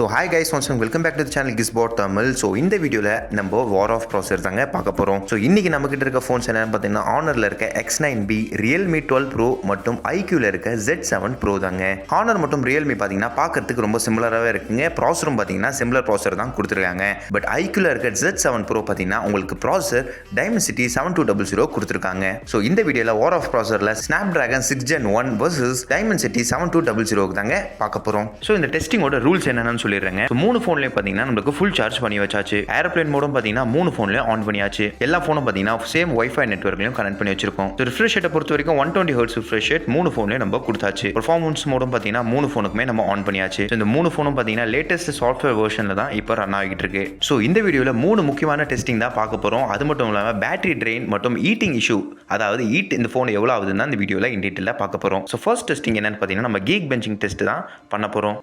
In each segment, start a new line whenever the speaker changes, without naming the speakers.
So hi guys once welcome back to channel kiss Tamil so இந்த வீடியோவில் நம்ம வார் of ப்ராசர் தாங்க பார்க்க போகிறோம் ஸோ இன்றைக்கி நம்மக்கிட்ட இருக்க ஃபோன்ஸ் என்னென்னு பார்த்தீங்கன்னா ஆனரில் இருக்க X nine b Realme twelve pro மற்றும் ஐக்யூவில் இருக்க ஜெட் செவன் ப்ரோ தாங்க. ஆனர் மற்றும் ரியல்மி பார்த்தீங்கன்னா பார்க்கறதுக்கு ரொம்ப சிமிலராகவே இருக்குங்க. ப்ராசரும் பார்த்தீங்கன்னா சிமிலர் ப்ராசர் தான் கொடுத்துருக்காங்க. பட் ஐக்யூவில் இருக்க ஜெட் செவன் ப்ரோ பார்த்தீங்கன்னா உங்களுக்கு processor Dimensity seven two double zero கொடுத்துருக்காங்க. ஸோ இந்த வீடியோவில் war of ப்ராசரில் Snapdragon six gen one versus Dimensity seven two double ஜீரோக்கு தாங்க பார்க்க போகிறோம் ஸோ இந்த டெஸ்டிங்கோட ரூல்ஸ் என்னென்னு சொல்லி சொல்லிடுறேங்க. மூணு ஃபோன்லேயும் பார்த்தீங்கன்னா நம்மளுக்கு ஃபுல் சார்ஜ் பண்ணி வச்சாச்சு. ஏரோப்ளேன் மோடும் பார்த்தீங்கன்னா மூணு ஃபோன்லேயும் ஆன் பண்ணியாச்சு. எல்லா ஃபோனும் பார்த்தீங்கன்னா சேம் ஒய்ஃபை நெட்ஒர்க்லையும் கனெக்ட் பண்ணி வச்சிருக்கோம். ஸோ ரிஃப்ரெஷ் ரேட்டை பொறுத்த வரைக்கும் one twenty hertz refresh rate மூணு ஃபோன்லேயும் நம்ம கொடுத்தாச்சு. பர்ஃபார்மன்ஸ் மோடும் பார்த்தீங்கன்னா மூணு ஃபோனுக்குமே நம்ம ஆன் பண்ணியாச்சு. இந்த மூணு ஃபோனும் பார்த்தீங்கன்னா லேட்டஸ்ட் சாஃப்ட்வேர் வெர்ஷனில் தான் இப்போ ரன் ஆகிட்டு இருக்கு. ஸோ இந்த வீடியோவில் மூணு முக்கியமான டெஸ்டிங் தான் பார்க்க போகிறோம் அது மட்டும் இல்லாமல் பேட்டரி ட்ரெயின் மற்றும் ஈட்டிங் இஷ்யூ அதாவது ஈட் இந்த ஃபோன் எவ்வளோ ஆகுதுன்னு இந்த வீடியோவில் இன் டீட்டெயிலாக பார்க்க போகிறோம் ஸோ ஃபர்ஸ்ட் டெஸ்டிங் என்னன்னு பார்த்தீங்கன்னா நம்ம கீக் பெஞ்சிங் டெஸ்ட் தான் பண்ண போகிறோம்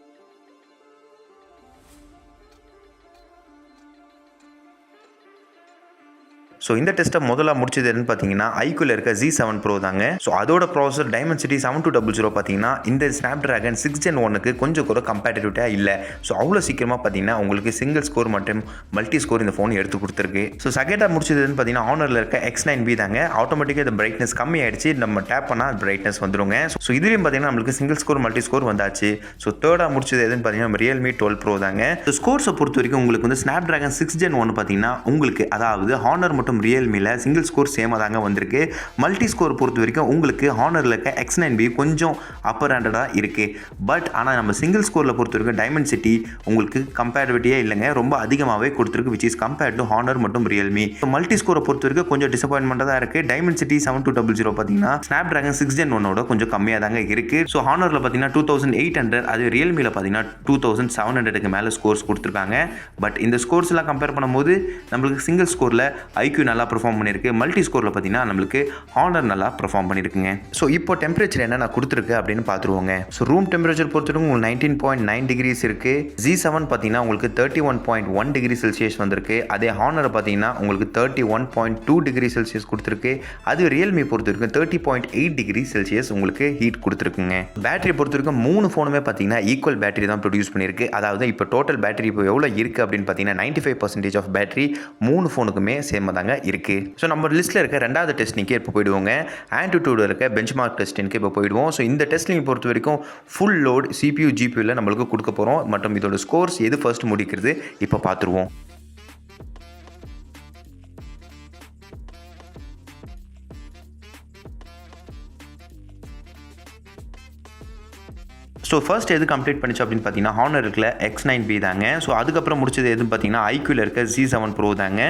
ஸோ இந்த டெஸ்ட்டை முதல்ல முடிச்சது என்னன்னு பார்த்தீங்கன்னா ஐக்குள்ள இருக்க ஜி செவன் ப்ரோ தாங்க. ஸோ அதோட processor city seven two double zero பார்த்தீங்கன்னா இந்த ஸ்னாப் ட்ராகன் சிக்ஸ் ஜென் ஒனுக்கு கொஞ்சம் கூட கம்பேட்டிவிட்டாக இல்லை. ஸோ அவ்வளோ சீக்கிரமாக பார்த்தீங்கன்னா உங்களுக்கு சிங்கிள் ஸ்கோர் மற்றும் மல்டி ஸ்கோர் இந்த ஃபோன் எடுத்து கொடுத்துருக்கு. ஸோ செகண்டாக முடிச்சதுன்னு பார்த்தீங்கன்னா ஆனரில் இருக்க எக்ஸ் நைன் பி தாங்க. ஆட்டோமேட்டிக்காக இந்த பிரைட்னஸ் கம்மி ஆயிடுச்சு நம்ம டேப் பண்ணால் பிரைட்னஸ் வந்துருங்க. ஸோ இதுலேயும் பார்த்தீங்கன்னா நம்மளுக்கு சிங்கிள் ஸ்கோர் மல்டி ஸ்கோர் வந்தாச்சு. ஸோ தேர்டாக முடிச்சது எதுன்னு பார்த்தீங்கன்னா ரியல்மி டுவெல் ப்ரோ தாங்க. ஸோ ஸ்கோர்ஸை பொறுத்த வரைக்கும் உங்களுக்கு வந்து ஸ்னாப் ட்ராகன் சிக்ஸ் ஜென் ஒன்று பார்த்தீங்கன்னா உங்களுக்கு அதாவது ஹானர் மற்றும் ரியல்மியில் சிங்கிள் ஸ்கோர் சேமாக தாங்க வந்திருக்கு. மல்டி ஸ்கோர் பொறுத்த வரைக்கும் உங்களுக்கு ஹானரில் இருக்க எக்ஸ் நைன் பி கொஞ்சம் அப்பர் ஹேண்டடாக இருக்குது பட் ஆனால் நம்ம சிங்கிள் ஸ்கோரில் பொறுத்த வரைக்கும் டைமண்ட் சிட்டி உங்களுக்கு கம்பேரிட்டியே இல்லைங்க. ரொம்ப அதிகமாகவே கொடுத்துருக்கு which is compared to Honor மற்றும் ரியல்மி மல்டி ஸ்கோரை பொறுத்த வரைக்கும் கொஞ்சம் டிசப்பாயின்மெண்ட்டாக தான் இருக்குது diamond city seven two double zero பார்த்தீங்கன்னா ஸ்னாப் ட்ராகன் சிக்ஸ் ஜென் ஒன்னோட கொஞ்சம் கம்மியாக தாங்க இருக்குது ஸோ ஹானரில் பார்த்தீங்கன்னா டூ தௌசண்ட் எயிட் ஹண்ட்ரட் அது ரியல்மியில் பார்த்தீங்கன்னா டூ தௌசண்ட் செவன் ஹண்ட்ரடுக்கு மேலே ஸ்கோர்ஸ் கொடுத்துருக்காங்க. பட் இந்த ஸ்கோர்ஸ்லாம் கம்பேர் பண்ணும்போது நம்மளுக்கு சிங்கிள் ஸ்கோரில் ஐக்யூ நல்லா பர்ஃபார்ம் பண்ணியிருக்கு. மல்டி ஸ்கோரில் பார்த்தீங்கன்னா நம்மளுக்கு ஹானர் நல்லா பர்ஃபார்ம் பண்ணியிருக்குங்க. ஸோ இப்போ டெம்பரேச்சர் என்ன நான் கொடுத்துருக்கு அப்படின்னு பார்த்துருவோங்க. ஸோ ரூம் டெம்பரேச்சர் பொறுத்தவரைக்கும் உங்களுக்கு நைன்டீன் பாயிண்ட் நைன் டிகிரிஸ் இருக்குது ஜி செவன் பார்த்தீங்கன்னா உங்களுக்கு thirty one point one degree Celsius வந்திருக்கு. அதே ஹானர் பார்த்தீங்கன்னா உங்களுக்கு thirty one point two degree Celsius கொடுத்துருக்கு. அது ரியல்மி பொறுத்த வரைக்கும் thirty point eight degree Celsius உங்களுக்கு ஹீட் கொடுத்துருக்குங்க. பேட்டரி பொறுத்த வரைக்கும் மூணு ஃபோனுமே பார்த்தீங்கன்னா ஈக்குவல் பேட்டரி தான் ப்ரொடியூஸ் பண்ணியிருக்கு. அதாவது இப்போ டோட்டல் பேட்டரி இப்போ எவ்வளோ இருக்குது அப்படின்னு பார்த்தீங்கன்னா ninety five percentage of battery மூணு ஃபோனுக்குமே சேமாக தாங்க. இருக்குது ஸோ நம்ம லிஸ்ட்டில் இருக்க ரெண்டாவது டெஸ்டிங்க்கு இப்போ போயிடுவோங்க. ஆன்டிடியூட் இருக்க பெஞ்ச் மார்க் டெஸ்டிங்க்கு இப்போ போயிடுவோம். ஸோ இந்த டெஸ்டிங் பொறுத்த வரைக்கும் ஃபுல் லோட் சிபியூ ஜிபியூவில் நம்மளுக்கு கொடுக்க போகிறோம் மற்றும் இதோட ஸ்கோர்ஸ் எது ஃபர்ஸ்ட் முடிக்கிறது இப்போ பார்த்துருவோம். ஸோ ஃபர்ஸ்ட் எது கம்ப்ளீட் பண்ணிச்சு அப்படின்னு பார்த்தீங்கன்னா ஹானர் இருக்கல எக்ஸ் நைன் பி தாங்க. ஸோ அதுக்கப்புறம் முடிச்சது எதுன்னு பார்த்தீங்கன்னா ஐக்யூவில் இருக்க ஜி செவன் ப்ரோ தாங்க.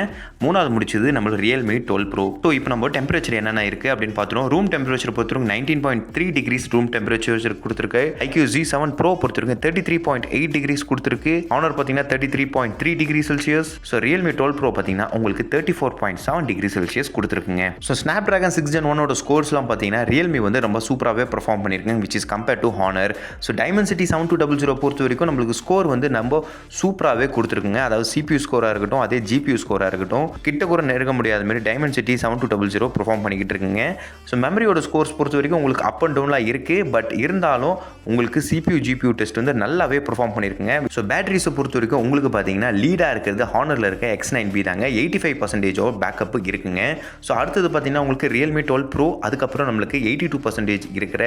மூணாவது முடிச்சது நம்மளுக்கு ரியல்மி டுவெல் ப்ரோ ஸோ இப்போ நம்ம டெம்பரேச்சர் என்னென்ன இருக்குது அப்படின்னு பார்த்துருவோம். ரூம் டெம்பரேச்சர் பொறுத்தவரைக்கும் nineteen point three degrees room temperature கொடுத்துருக்கு. ஐக்யூ ஜி செவன் ப்ரோ பொறுத்தவரைக்கும் thirty three point eight degrees கொடுத்துருக்கு. ஹானர் பார்த்தீங்கன்னா thirty three point three degree Celsius so Realme twelve pro பார்த்தீங்கன்னா உங்களுக்கு thirty four point seven degree Celsius கொடுத்துருக்குங்க. So Snapdragon six gen ஒனோட ஸ்கோர்ஸ்லாம் பார்த்தீங்கன்னா Realme வந்து ரொம்ப சூப்பராகவே பர்ஃபார்ம் பண்ணியிருக்காங்க which is compared to Honor so diamond city seven two double zero பொறுத்த வரைக்கும் நம்மளுக்கு ஸ்கோர் வந்து நம்ம சூப்பராகவே கொடுத்துருக்குங்க. அதாவது சிபியூ ஸ்கோராக இருக்கட்டும் அதே ஜிபியூ ஸ்கோராக இருக்கட்டும் கிட்ட கூட நெருங்க முடியாத மாதிரி diamond city seven two double zero perform பண்ணிக்கிட்டு இருக்குங்க. ஸோ மெமரியோட ஸ்கோர்ஸ் பொறுத்த வரைக்கும் உங்களுக்கு அப் அண்ட் டவுன்லாம் இருக்குது பட் இருந்தாலும் உங்களுக்கு சிபியூ ஜிபியூ டெஸ்ட் வந்து நல்லாவே பர்ஃபார்ம் பண்ணியிருக்குங்க ஸோ பேட்டரிஸை பொறுத்த வரைக்கும் உங்களுக்கு பார்த்தீங்கன்னா லீடாக இருக்கிறது ஹானரில் இருக்க எக்ஸ் நைன் பி தாங்க. எயிட்டி ஃபைவ் பர்சன்டேஜோ பேக்கப் இருக்குங்க. ஸோ அடுத்தது பார்த்தீங்கன்னா உங்களுக்கு ரியல்மி டுவெல் ப்ரோ அதுக்கப்புறம் நம்மளுக்கு எயிட்டி டூ பர்சன்டேஜ் இருக்கிற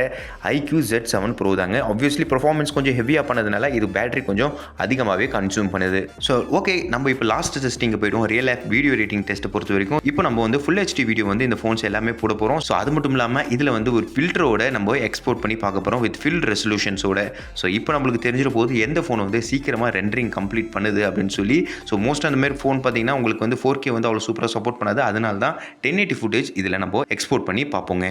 ஐக்யூ ஜெட் செவன் ப்ரோ தாங்க. ஆப்வியஸ்லி பர்ஃபார்மன்ஸ் கொஞ்சம் ஹெவியாக பண்ணதுனால இது பேட்டரி கொஞ்சம் அதிகமாகவே கன்சியூம் பண்ணுது. ஸோ ஓகே நம்ம இப்போ லாஸ்ட் டெஸ்டிங்க போயிடும் real life video rating test பொறுத்த வரைக்கும் இப்போ நம்ம வந்து ஃபுல் ஹெச்டி வீடியோ வந்து இந்த ஃபோன்ஸ் எல்லாமே போட போகிறோம் ஸோ அது மட்டும் இல்லாமல் இதில் வந்து ஒரு ஃபில்டரோட நம்ம எக்ஸ்போர்ட் பண்ணி பார்க்க போகிறோம் வித் ஃபில் ரெசல்யூஷன்ஸோட ஸோ இப்போ நம்மளுக்கு தெரிஞ்சிட போது எந்த ஃபோன் வந்து சீக்கிரமாக ரெண்டரிங் கம்ப்ளீட் பண்ணுது அப்படின்னு சொல்லி ஸோ மோஸ்ட் அந்த மாதிரி ஃபோன் பார்த்தீங்கன்னா உங்களுக்கு வந்து ஃபோர் கே வந்து அவ்வளோ சூப்பராக சப்போர்ட் பண்ணாது. அதனால தான் டென் எயிட்டி ஃபுட்டேஜ் இதில் நம்ம எக்ஸ்போர்ட் பண்ணி பார்ப்போங்க.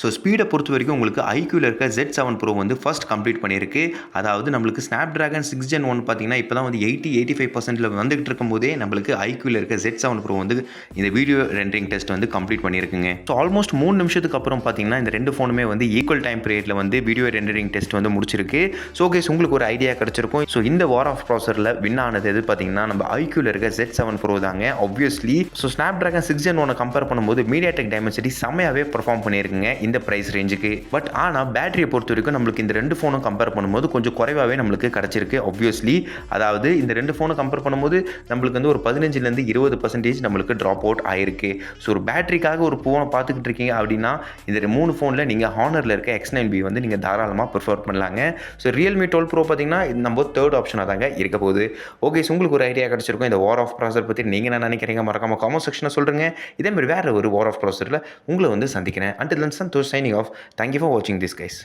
ஸோ ஸ்பீடை பொறுத்த வரைக்கும் உங்களுக்கு ஐக்யூவில் இருக்க ஜெட் செவன் ப்ரோ வந்து ஃபஸ்ட் கம்ப்ளீட் பண்ணியிருக்கு. அதாவது நம்மளுக்கு Snapdragon six gen one பார்த்தீங்கன்னா இப்போ தான் வந்து எயிட்டி எயிட்டி ஃபைவ் பர்சன்ட்டில் வந்துகிட்டு இருக்கும்போதே நம்மளுக்கு ஐக்யூவில் இருக்க ஜெட் செவன் ப்ரோ வந்து இந்த வீடியோ ரெண்டரிங் டெஸ்ட் வந்து கம்ப்ளீட் பண்ணியிருக்குங்க. ஸோ ஆல்மோஸ்ட் மூணு நிமிஷத்துக்கு அப்புறம் பார்த்தீங்கன்னா இந்த ரெண்டு ஃபோனுமே வந்து ஈக்குவல் டைம் பீரியடில் வந்து வீடியோ ரெண்டரிங் டெஸ்ட் வந்து முடிச்சிருக்கு. ஸோ கேஸ் உங்களுக்கு ஒரு ஐடியா கிடச்சிருக்கும். ஸோ இந்த வார் ஆஃப் ப்ராசரில் வின் ஆனது எது பார்த்தீங்கன்னா நம்ம ஐக்யூவில் இருக்க ஜெட் செவன் ப்ரோ தாங்க obviously so Snapdragon six gen ஒன்று கம்பேர் பண்ணும்போது மீடியா டெக் டைமென்சிட்டி செம்மையாகவே பர்ஃபார்ம் பண்ணியிருக்குங்க. இந்த ப்ரைஸ் ரேஞ்சுக்கு பட் ஆனால் பேட்டரியை பொறுத்த வரைக்கும் நம்மளுக்கு இந்த ரெண்டு ஃபோனும் கம்பேர் பண்ணும்போது கொஞ்சம் குறைவாகவே நம்மளுக்கு கிடச்சிருக்கு ஆப்வியஸ்லி அதாவது இந்த ரெண்டு ஃபோனை கம்பேர் பண்ணும்போது நம்மளுக்கு வந்து ஒரு பதினஞ்சுலேருந்து இருபது பர்சன்டேஜ் நம்மளுக்கு ட்ராப் அவுட் ஆயிருக்கு. ஸோ ஒரு பேட்டரிக்காக ஒரு ஃபோனை பார்த்துக்கிட்டு இருக்கீங்க அப்படின்னா இந்த மூணு ஃபோனில் நீங்கள் ஹானரில் இருக்க எக்ஸ் நைன் பி வந்து நீங்கள் தாராளமாக ப்ரிஃபர் பண்ணலாங்க. ஸோ ரியல்மி டுவெல் ப்ரோ பார்த்தீங்கன்னா நம்ம தேர்ட் ஆப்ஷனாக தாங்க இருக்க போகுது. ஓகே ஸோ உங்களுக்கு ஒரு ஐடியா கிடச்சிருக்கும் இந்த வார் ஆஃப் ப்ராசர் பற்றி நீங்கள் என்ன நினைக்கிறீங்க? மறக்காம காமெண்ட் செக்ஷனை சொல்கிறேங்க இதேமாதிரி வேறு ஒரு வார் ஆஃப் ப்ராசரில் உங்களை வந்து சந்திக்கிறேன். And then signing off. Thank you for watching this guys.